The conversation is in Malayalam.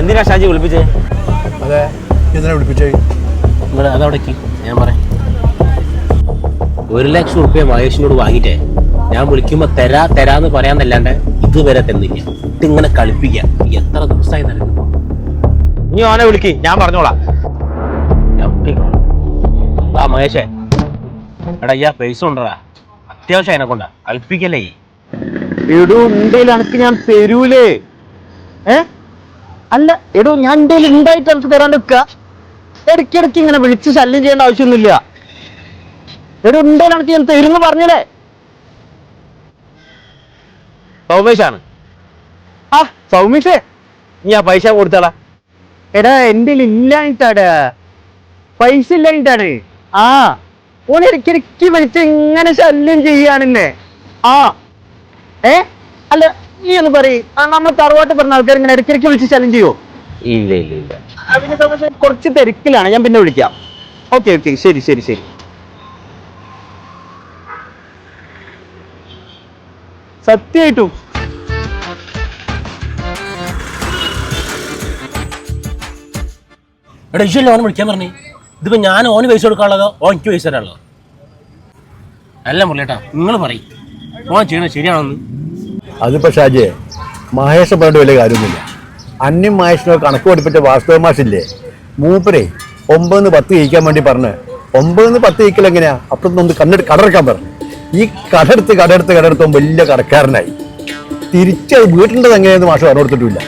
എന്തിനാ ഷാജി വിളിപ്പിച്ചേ? അതെ എന്തിനാ വിളിപ്പിച്ചേ? ഇവിടെ അതവിടേക്ക് ഞാൻ പറയാം. ഒരു ലക്ഷം റുപ്യ മഹേഷിനോട് വാങ്ങിട്ടേ ഞാൻ വിളിക്കുമ്പോ തരാ തരാന്ന് പറയാന്നല്ലാണ്ട് ഇതുവരെ തന്നില്ല. ഇതിങ്ങനെ കളിപ്പിക്കാം. എത്ര ദിവസമായി നൽകുന്നു നീ ഓനെ വിളിക്ക് ഞാൻ പറഞ്ഞോളാം. ആ മഹേഷേ. എടാ ഈ പൈസ ഉണ്ടടാ അത്യാവശ്യം അതിനെ കൊണ്ടാ കളിപ്പിക്കല്ലേ എടോ ഉണ്ടെങ്കിൽ അനക്ക് ഞാൻ തരൂലേ? ഏ? അല്ല എടോ ഞാൻ എന്തേലും ഉണ്ടായിട്ട് എനിക്ക് തരാൻ നിൽക്കുക. ഇടയ്ക്കിടയ്ക്ക് ഇങ്ങനെ വിളിച്ച് ശല്യം ചെയ്യേണ്ട ആവശ്യമൊന്നുമില്ല. എടോ എന്തേലും എനിക്ക് ഞാൻ തരുന്നു പറഞ്ഞല്ലേ? സൗമേഷാണ്. ആ സൗമേഷേ. ഞാൻ പൈസ കൊടുത്തടാ. എടാ എന്റെ ഇല്ലായിട്ടാടാ പൈസ ഇല്ലായിട്ടാണ് ആ ഓൻ ഇടയ്ക്കിടയ്ക്ക് വിളിച്ച് ഇങ്ങനെ ശല്യം ചെയ്യാണെന്നെ ആ. ഏ? അല്ല നീ ഒന്ന് പറയും നമ്മൾ തറവാട്ട് പറഞ്ഞ ആൾക്കാർ ഇങ്ങനെ ഇടയ്ക്കിടയ്ക്ക് വിളിച്ച് ചലഞ്ച് ചെയ്യോ? ഇല്ല ഇല്ല ഇല്ല. അതിന് സമയത്ത് കുറച്ച് തിരക്കിലാണ്. ഞാൻ പിന്നെ വിളിക്കാം. ഓക്കെ ഓക്കെ ശരി ശരി ശരി. സത്യമായിട്ടും എടാ ഓനെ വിളിക്കാൻ പറഞ്ഞേ? ഇതിപ്പോ ഞാൻ ഓന് പൈസ കൊടുക്കാനുള്ളതോ ഓൻ എനിക്ക് പൈസ തരാനുള്ളതോ. അല്ല മുരളിയേട്ടാ നിങ്ങൾ പറയും. ഓൻ ചെയ്യണത് ശരിയാണെന്ന്? അതിപ്പോ ഷാജിയെ മഹേഷ് പറഞ്ഞിട്ട് വലിയ കാര്യമൊന്നുമില്ല. അന്യം മഹേഷിനോ കണക്ക് പഠിപ്പിച്ച വാസ്തവ മാഷില്ലേ? മൂപ്പരെ ഒമ്പതിന്ന് പത്ത് ജയിക്കാൻ വേണ്ടി പറഞ്ഞ്. ഒമ്പതിന്ന് പത്ത് ജയിക്കൽ എങ്ങനെയാ? അപ്പുറത്ത് ഒന്ന് കണ്ണെടുത്ത് കടറക്കാൻ പറഞ്ഞു. ഈ കടയെടുത്ത് കടയെടുത്ത് കടയെടുത്ത് വലിയ കടക്കാരനായി. തിരിച്ച് വീട്ടിന്റെ എങ്ങനെയെന്ന് മാഷ് പറഞ്ഞു കൊടുത്തിട്ടില്ല